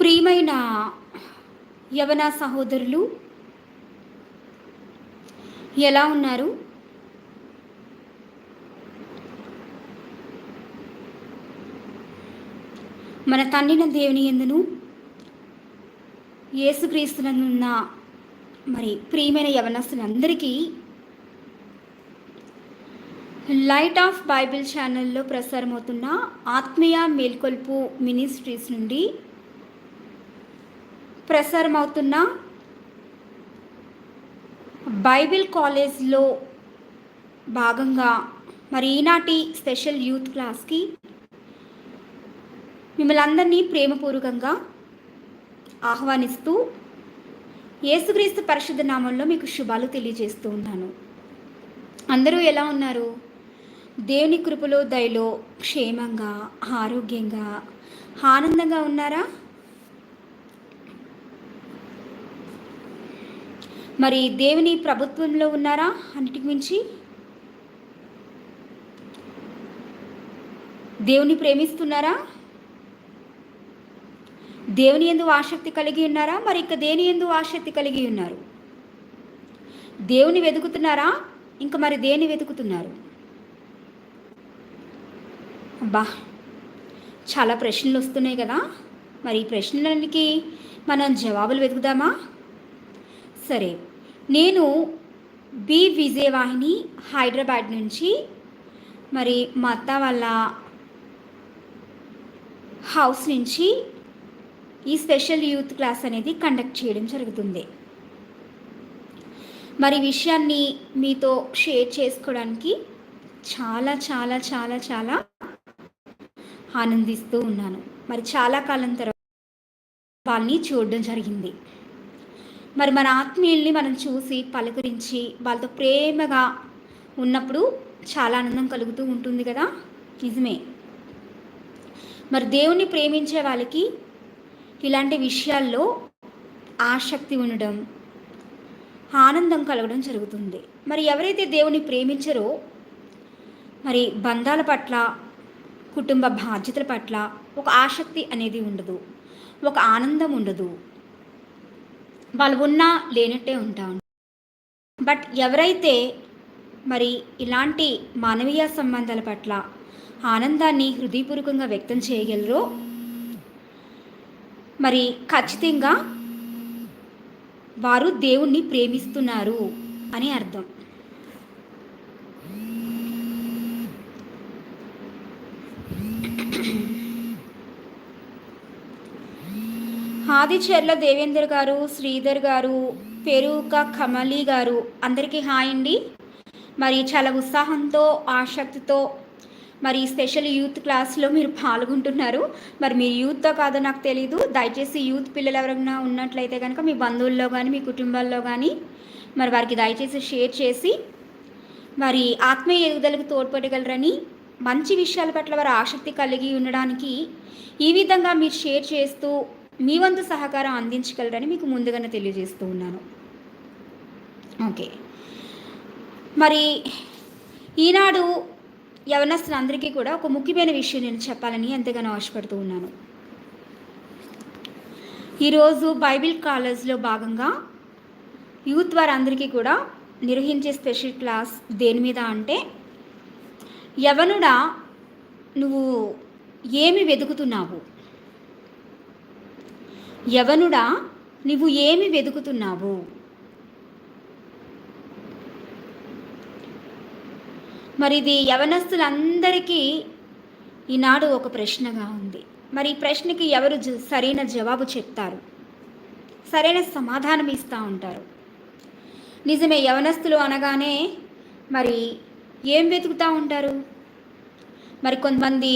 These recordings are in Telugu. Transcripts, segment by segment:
ప్రియమైన యవన సహోదరులు ఎలా ఉన్నారు? మన తండ్రిన దేవుని ఎందును? యేసుక్రీస్తునందున్న మరి ప్రియమైన యవనస్తులందరికీ లైట్ ఆఫ్ బైబిల్ ఛానల్లో ప్రసారమవుతున్న ఆత్మీయ మేల్కొల్పు మినిస్ట్రీస్ నుండి ప్రసారమవుతున్న బైబిల్ కాలేజ్లో భాగంగా మరి ఈనాటి స్పెషల్ యూత్ క్లాస్కి మిమ్మల్ని అందరినీ ప్రేమపూర్వకంగా ఆహ్వానిస్తూ యేసుక్రీస్తు పరిశుద్ధ నామంలో మీకు శుభాలు తెలియజేస్తూ ఉన్నాను. అందరూ ఎలా ఉన్నారు? దేవుని కృపలో దయలో క్షేమంగా ఆరోగ్యంగా ఆనందంగా ఉన్నారా? మరి దేవుని ప్రభుత్వంలో ఉన్నారా? అన్నిటికి మించి? దేవుని ప్రేమిస్తున్నారా? దేవుని ఎందు ఆసక్తి కలిగి ఉన్నారా? మరి ఇంకా దేని ఎందు ఆసక్తి కలిగి ఉన్నారు? దేవుని వెతుకుతున్నారా? ఇంకా మరి దేని వెతుకుతున్నారు? అబ్బా చాలా ప్రశ్నలు వస్తున్నాయి కదా. మరి ఈ ప్రశ్నలకి మనం జవాబులు వెతుకుదామా? సరే నేను బి విజయవాహిని హైదరాబాద్ నుంచి మరి మా అత్త వాళ్ళ హౌస్ నుంచి ఈ స్పెషల్ యూత్ క్లాస్ అనేది కండక్ట్ చేయడం జరుగుతుంది. మరి విషయాన్ని మీతో షేర్ చేసుకోవడానికి చాలా చాలా చాలా చాలా ఆనందిస్తూ ఉన్నాను. మరి చాలా కాలం తర్వాత వాళ్ళని చూడడం జరిగింది. మరి మన ఆత్మీయుల్ని మనం చూసి పలకరించి వాళ్ళతో ప్రేమగా ఉన్నప్పుడు చాలా ఆనందం కలుగుతూ ఉంటుంది కదా? నిజమే. మరి దేవుణ్ణి ప్రేమించే వాళ్ళకి ఇలాంటి విషయాల్లో ఆసక్తి ఉండడం ఆనందం కలగడం జరుగుతుంది. మరి ఎవరైతే దేవుని ప్రేమించరో మరి బంధాల పట్ల కుటుంబ బాధ్యతల పట్ల ఒక ఆసక్తి అనేది ఉండదు. ఒక ఆనందం ఉండదు. వాళ్ళు ఉన్నా లేనట్టే ఉంటా. బట్ ఎవరైతే మరి ఇలాంటి మానవీయ సంబంధాల పట్ల ఆనందాన్ని హృదయపూర్వకంగా వ్యక్తం చేయగలరో మరి ఖచ్చితంగా వారు దేవుణ్ణి ప్రేమిస్తున్నారు అని అర్థం. ఆదిచేర్ల దేవేందర్ గారు శ్రీధర్ గారు పెరుక కమలి గారు అందరికీ హాయ్ అండి. మరి చాలా ఉత్సాహంతో ఆసక్తితో మరి స్పెషల్ యూత్ క్లాస్లో మీరు పాల్గొంటున్నారు. మరి మీరు యూత్తో కాదో నాకు తెలీదు. దయచేసి యూత్ పిల్లలు ఎవరైనా ఉన్నట్లయితే కనుక మీ బంధువుల్లో కానీ మీ కుటుంబాల్లో కానీ మరి వారికి దయచేసి షేర్ చేసి మరి ఆత్మీయ ఎదుగుదలకు తోడ్పడగలరని మంచి విషయాల పట్ల వారు ఆసక్తి కలిగి ఉండడానికి ఈ విధంగా మీరు షేర్ చేస్తూ మీ వంతు సహకారం అందించగలరని మీకు ముందుగానే తెలియజేస్తూ ఉన్నాను. ఓకే. మరి ఈనాడు యవనస్తులందరికీ కూడా ఒక ముఖ్యమైన విషయం నేను చెప్పాలని ఎంతగానో ఆశపడుతూ ఉన్నాను. ఈరోజు బైబిల్ కాలేజ్లో భాగంగా యూత్ వారందరికీ కూడా నిర్వహించే స్పెషల్ క్లాస్ దేని మీద అంటే యవనుడా నువ్వు ఏమి వెతుకుతున్నావు? యవనుడా నువ్వు ఏమి వెతుకుతున్నావు మరి ఇది యవనస్తులందరికీ ఈనాడు ఒక ప్రశ్నగా ఉంది. మరి ఈ ప్రశ్నకి ఎవరు జ- సరైన జవాబు చెప్తారు? సరైన సమాధానం ఇస్తూ ఉంటారు. నిజమే యవనస్తులు అనగానే మరి ఏం వెతుకుతూ ఉంటారు? మరి కొంతమంది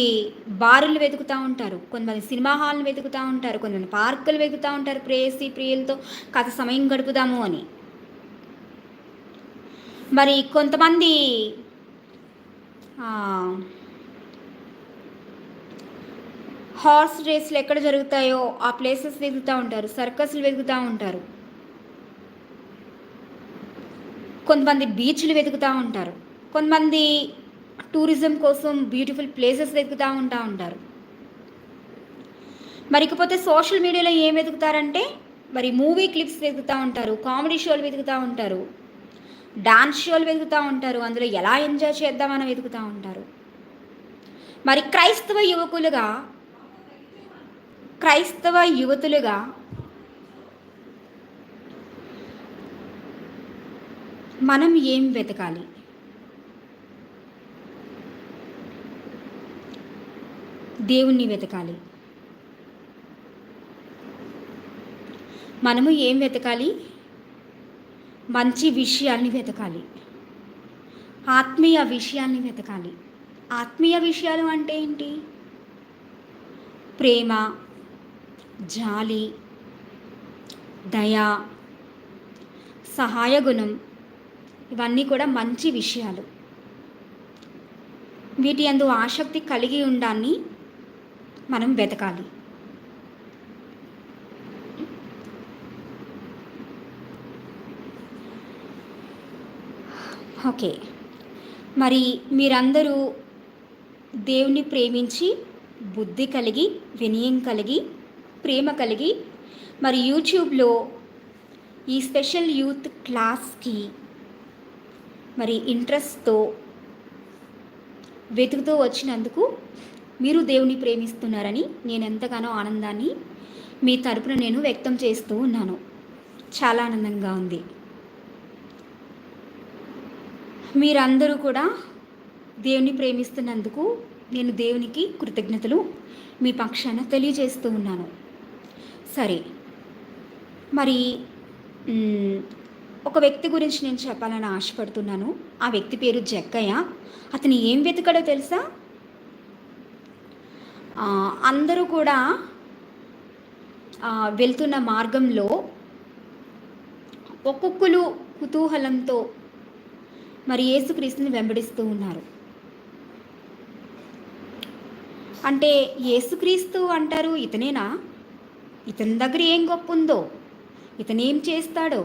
బారులు వెతుకుతూ ఉంటారు కొంతమంది సినిమా హాల్ని వెతుకుతూ ఉంటారు కొంతమంది పార్కులు వెతుకుతూ ఉంటారు ప్రేయసి ప్రియులతో కథ సమయం గడుపుదాము అని. మరి కొంతమంది హార్స్ రేస్లు ఎక్కడ జరుగుతాయో ఆ ప్లేసెస్ వెతుకుతూ ఉంటారు సర్కస్లు వెతుకుతూ ఉంటారు. కొంతమంది బీచ్లు వెతుకుతూ ఉంటారు. కొంతమంది టూరిజం కోసం బ్యూటిఫుల్ ప్లేసెస్ వెతుకుతూ ఉంటా ఉంటారు. మరి ఇకపోతే సోషల్ మీడియాలో ఏం వెతుకుతారంటే మరి మూవీ క్లిప్స్ వెతుకుతూ ఉంటారు కామెడీ షోలు వెతుకుతూ ఉంటారు డాన్స్ షోలు వెతుకుతూ ఉంటారు అందులో ఎలా ఎంజాయ్ చేద్దామని వెతుకుతూ ఉంటారు. మరి క్రైస్తవ యువకులుగా క్రైస్తవ యువతులుగా మనం ఏం వెతకాలి? దేవుణ్ణి వెతకాలి. మనము ఏం వెతకాలి? మంచి విషయాల్ని వెతకాలి. ఆత్మీయ విషయాల్ని వెతకాలి. ఆత్మీయ విషయాలు అంటే ఏంటి? ప్రేమ జాలి దయ సహాయ గుణం ఇవన్నీ కూడా మంచి విషయాలు. వీటి అందు ఆసక్తి కలిగి ఉండాన్ని మనం వెతకాలి. ఓకే. మరి మీరందరూ దేవుని ప్రేమించి బుద్ధి కలిగి వినయం కలిగి ప్రేమ కలిగి మరి యూట్యూబ్లో ఈ స్పెషల్ యూత్ క్లాస్కి మరి ఇంట్రెస్ట్తో వెతుకుతూ వచ్చినందుకు మీరు దేవుని ప్రేమిస్తున్నారని నేను ఎంతగానో ఆనందాన్ని మీ తరపున నేను వ్యక్తం చేస్తూ ఉన్నాను. చాలా ఆనందంగా ఉంది. మీరందరూ కూడా దేవుని ప్రేమిస్తున్నందుకు నేను దేవునికి కృతజ్ఞతలు మీ పక్షాన తెలియజేస్తూ ఉన్నాను. సరే మరి ఒక వ్యక్తి గురించి నేను చెప్పాలని ఆశపడుతున్నాను. ఆ వ్యక్తి పేరు జక్కయ్య. అతను ఏం వెతకాడో తెలుసా? అందరూ కూడా వెళ్తున్న మార్గంలో ఒక్కొక్కరు కుతూహలంతో మరి యేసుక్రీస్తుని వెంబడిస్తూ ఉన్నారు. అంటే యేసుక్రీస్తు అంటారు ఇతనేనా? ఇతని దగ్గర ఏం గొప్ప ఉందో ఇతనేం చేస్తాడో?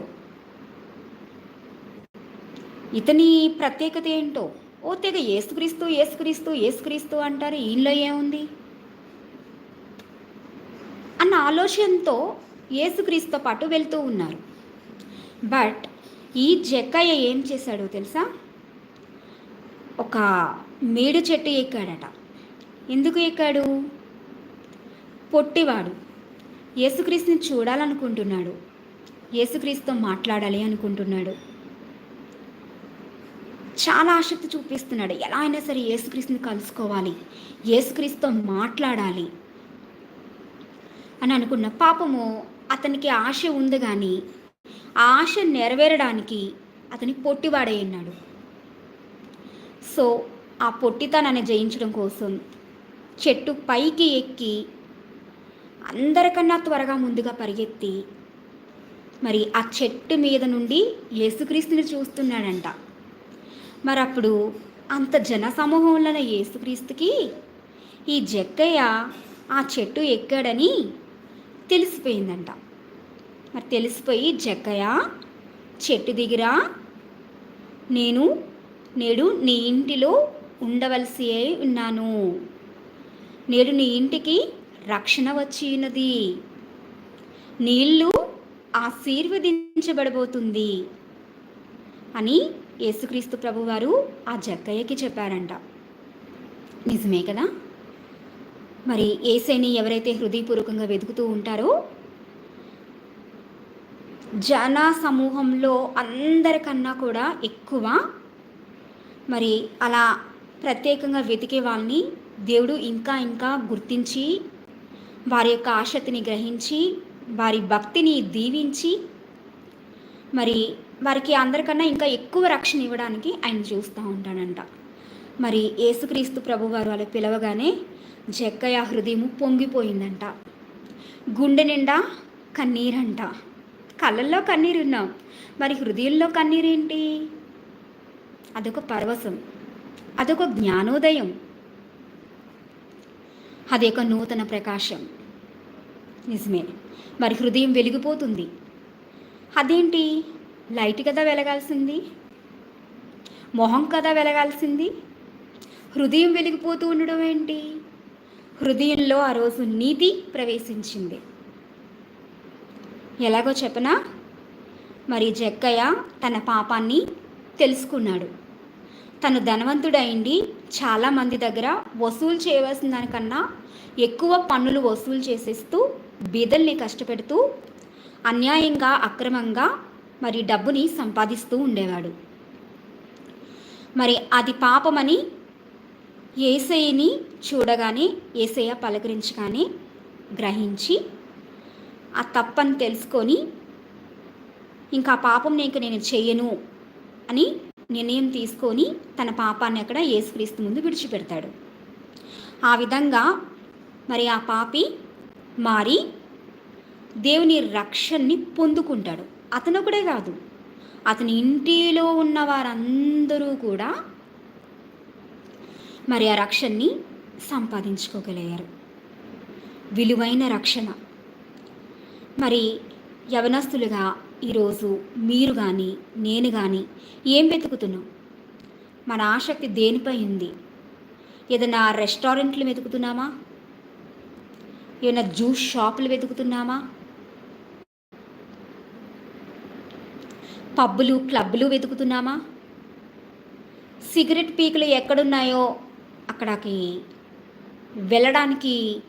ఇతని ప్రత్యేకత ఏంటో? ఓ తెగ ఏసుక్రీస్తు ఏసుక్రీస్తు ఏసుక్రీస్తు అంటారు ఈయనలో ఏముంది? ఆలోచనతో ఏసుక్రీస్తుతో పాటు వెళ్తూ ఉన్నారు. బట్ ఈ జక్కయ్య ఏం చేశాడో తెలుసా? ఒక మేడు చెట్టు ఎక్కాడట. ఎందుకు ఎక్కాడు? పొట్టివాడు. యేసుక్రీస్తుని చూడాలనుకుంటున్నాడు. యేసుక్రీస్తుతో మాట్లాడాలి అనుకుంటున్నాడు. చాలా ఆసక్తి చూపిస్తున్నాడు. ఎలా అయినా సరే యేసుక్రీస్తుని కలుసుకోవాలి. యేసుక్రీస్తుతో మాట్లాడాలి. అని అనుకున్న పాపము అతనికి ఆశ ఉంది కానీ ఆ ఆశ నెరవేరడానికి అతని పొట్టివాడై ఉన్నాడు. సో ఆ పొట్టితనాన్ని జయించడం కోసం చెట్టు పైకి ఎక్కి అందరికన్నా త్వరగా ముందుగా పరిగెత్తి మరి ఆ చెట్టు మీద నుండి యేసుక్రీస్తుని చూస్తున్నాడంట. మరి అప్పుడు అంత జన సమూహంలో యేసుక్రీస్తుకి ఈ జక్కయ్య ఆ చెట్టు ఎక్కాడని తెలిసిపోయిందంట. మరి తెలిసిపోయి జక్కయ్య చెట్టు దిగిరా నేను నేడు నీ ఇంటిలో ఉండవలసి అయి ఉన్నాను. నేడు నీ ఇంటికి రక్షణ వచ్చి ఉన్నది. నీళ్ళు ఆశీర్వదించబడబోతుంది అని యేసుక్రీస్తు ప్రభువారు ఆ జక్కయ్యకి చెప్పారంట. నిజమే కదా? మరి ఏసైని ఎవరైతే హృదయపూర్వకంగా వెతుకుతూ ఉంటారో జన సమూహంలో అందరికన్నా కూడా ఎక్కువ మరి అలా ప్రత్యేకంగా వెతికే వాళ్ళని దేవుడు ఇంకా ఇంకా గుర్తించి వారి యొక్క ఆసక్తిని గ్రహించి వారి భక్తిని దీవించి మరి వారికి అందరికన్నా ఇంకా ఎక్కువ రక్షణ ఇవ్వడానికి ఆయన చూస్తూ ఉంటాడంట. మరి యేసుక్రీస్తు ప్రభువారు వాళ్ళు పిలవగానే జక్కయ్య హృదయము పొంగిపోయిందంట. గుండె నిండా కన్నీరంట. కళ్ళల్లో కన్నీరు ఉన్నాం మరి హృదయంలో కన్నీరేంటి? అదొక పరవశం. అదొక జ్ఞానోదయం. అది ఒక నూతన ప్రకాశం. నిజమే. మరి హృదయం వెలిగిపోతుంది. అదేంటి? లైట్ కదా వెలగాల్సింది? మొహం కదా వెలగాల్సింది? హృదయం వెలిగిపోతూ ఉండడం ఏంటి? హృదయంలో ఆ రోజు నీతి ప్రవేశించింది. ఎలాగో చెప్పనా? మరి జక్కయ్య తన పాపాన్ని తెలుసుకున్నాడు. తను ధనవంతుడైండి చాలామంది దగ్గర వసూలు చేయవలసిన దానికన్నా ఎక్కువ పన్నులు వసూలు చేసేస్తూ బీదల్ని కష్టపెడుతూ అన్యాయంగా అక్రమంగా మరి డబ్బుని సంపాదిస్తూ ఉండేవాడు. మరి అది పాపమని ఏసైని చూడగానే ఏసయ్య పలకరించగానే గ్రహించి ఆ తప్పని తెలుసుకొని ఇంకా పాపం నేక నేను చేయను అని నిర్ణయం తీసుకొని తన పాపాన్ని అక్కడ యేసుక్రీస్తు ముందు విడిచిపెడతాడు. ఆ విధంగా మరి ఆ పాపి మారి దేవుని రక్షణని పొందుకుంటాడు. అతను ఒకడే కాదు. అతని ఇంటిలో ఉన్న వారందరూ కూడా మరి ఆ రక్షణని సంపాదించుకోగలిగారు. విలువైన రక్షణ. మరి యవనస్తులుగా ఈరోజు మీరు కానీ నేను కానీ ఏం వెతుకుతున్నాం? మన ఆసక్తి దేనిపై ఉంది? ఏదైనా రెస్టారెంట్లు వెతుకుతున్నామా? ఏమైనా జ్యూస్ షాపులు వెతుకుతున్నామా? పబ్బులు క్లబ్బులు వెతుకుతున్నామా? సిగరెట్ పీకులు ఎక్కడున్నాయో అక్కడికి వెళ్ళడానికి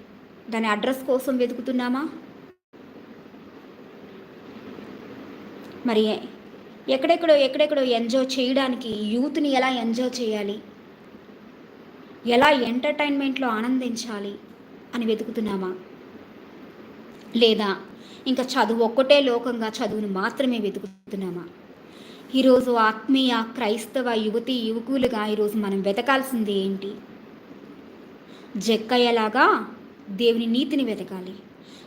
దాని అడ్రస్ కోసం వెతుకుతున్నామా? మరి ఎక్కడెక్కడో ఎక్కడెక్కడో ఎంజాయ్ చేయడానికి యూత్ని ఎలా ఎంజాయ్ చేయాలి? ఎలా ఎంటర్టైన్మెంట్లో ఆనందించాలి అని వెతుకుతున్నామా? లేదా ఇంకా చదువు ఒక్కటే లోకంగా చదువును మాత్రమే వెతుకుతున్నామా? ఈరోజు ఆత్మీయ క్రైస్తవ యువతి యువకులుగా ఈరోజు మనం వెతకాల్సింది ఏంటి? జక్కయ్యలాగా దేవుని నీతిని వెతకాలి.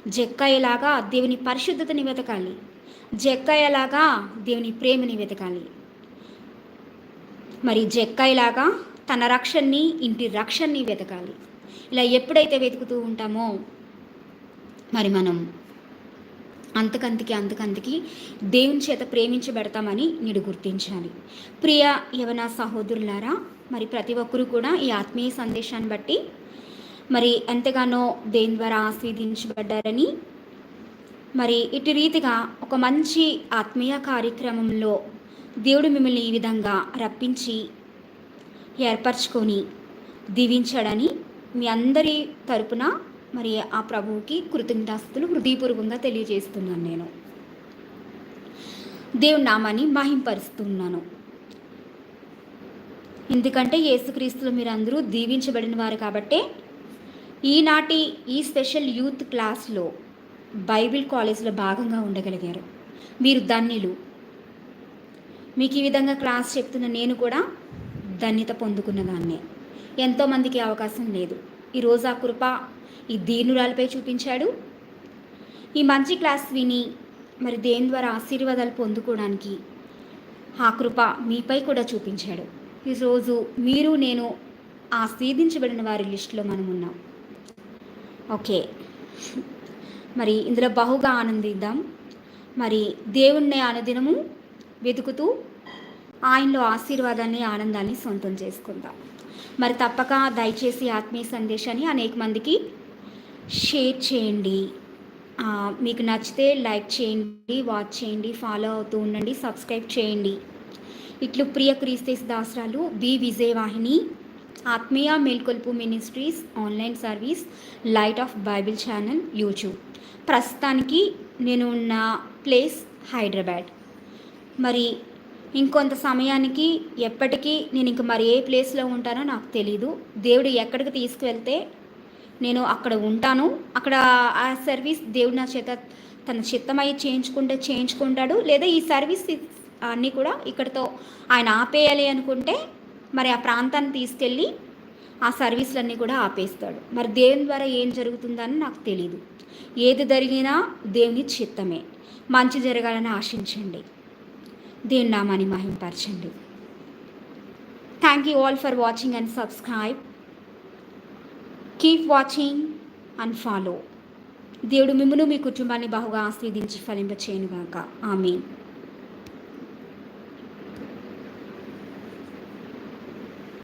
జక్కయ్యలాగా దేవుని పరిశుద్ధతని వెతకాలి. జక్కయ్యలాగా దేవుని ప్రేమని వెతకాలి. మరి జక్కయ్యలాగా తన రక్షణని ఇంటి రక్షణని వెతకాలి. ఇలా ఎప్పుడైతే వెతుకుతూ ఉంటామో మరి మనం అంతకంతకి అంతకంతకి దేవుని చేత ప్రేమించబెడతామని నీడు గుర్తించాలి. ప్రియ యవన సహోదరులారా మరి ప్రతి ఒక్కరూ కూడా ఈ ఆత్మీయ సందేశాన్ని బట్టి మరి ఎంతగానో దేని ద్వారా ఆస్వాదించబడ్డారని మరి ఇటు రీతిగా ఒక మంచి ఆత్మీయ కార్యక్రమంలో దేవుడు మిమ్మల్ని ఈ విధంగా రప్పించి ఏర్పరచుకొని దీవించాడని మీ అందరి తరపున మరి ఆ ప్రభువుకి కృతజ్ఞతాస్తులు హృదయపూర్వకంగా తెలియజేస్తున్నాను నేను. దేవుని నామాన్ని మహింపరుస్తున్నాను. ఎందుకంటే యేసుక్రీస్తులు మీరందరూ దీవించబడిన వారు కాబట్టే ఈనాటి ఈ స్పెషల్ యూత్ క్లాస్లో బైబిల్ కాలేజ్లో భాగంగా ఉండగలిగారు. మీరు ధన్యులు. మీకు ఈ విధంగా క్లాస్ చెప్తున్న నేను కూడా ధన్యత పొందుకున్న దాన్నే. ఎంతోమందికి అవకాశం లేదు. ఈరోజు ఆ కృప ఈ దీనురాలపై చూపించాడు. ఈ మంచి క్లాస్ విని మరి దేని ద్వారా ఆశీర్వాదాలు పొందుకోవడానికి ఆ కృప మీపై కూడా చూపించాడు. ఈరోజు మీరు నేను ఆస్వాదించబడిన వారి లిస్టులో మనం ఉన్నాం ఓకే. మరి ఇందులో బహుగా ఆనందిద్దాం. మరి దేవుణ్ణి అనుదినము వెతుకుతూ ఆయనలో ఆశీర్వాదాన్ని ఆనందాన్ని సొంతం చేసుకుందాం. మరి తప్పక దయచేసి ఆత్మీయ సందేశాన్ని అనేక మందికి షేర్ చేయండి. మీకు నచ్చితే లైక్ చేయండి వాచ్ చేయండి ఫాలో అవుతూ ఉండండి సబ్స్క్రైబ్ చేయండి. ఇట్లు ప్రియ క్రీస్తేస్ దాసరాలు బి. విజయవాహిని ఆత్మీయ మేల్కొల్పు ministries online service light of bible channel YouTube. ప్రస్తుతానికి నేను ఉన్న ప్లేస్ హైదరాబాద్. మరి ఇంకొంత సమయానికి ఎప్పటికీ నేను ఇంక మరి ఏ ప్లేస్లో ఉంటానో నాకు తెలీదు. దేవుడు ఎక్కడికి తీసుకువెళ్తే నేను అక్కడ ఉంటాను. అక్కడ ఆ సర్వీస్ దేవుడు నా చేత తన చిత్తమై చేయించుకుంటే చేయించుకుంటాడు. లేదా ఈ సర్వీస్ అన్నీ కూడా ఇక్కడితో ఆయన ఆపేయాలి అనుకుంటే మరి ఆ ప్రాంతాన్ని తీసుకెళ్ళి ఆ సర్వీసులన్నీ కూడా ఆపేస్తాడు. మరి దేవుని ద్వారా ఏం జరుగుతుందని నాకు తెలియదు ఏది జరిగినా దేవుని చిత్తమే. మంచి జరగాలని ఆశించండి. దేవుని నామాన్ని మహింపరచండి. Thank you all for watching and subscribe keep watching and follow దేవుడు మిమ్మల్ని మీ కుటుంబాన్ని బహుగా ఆస్వాదించి ఫలింపచేయనుగాక. ఆమె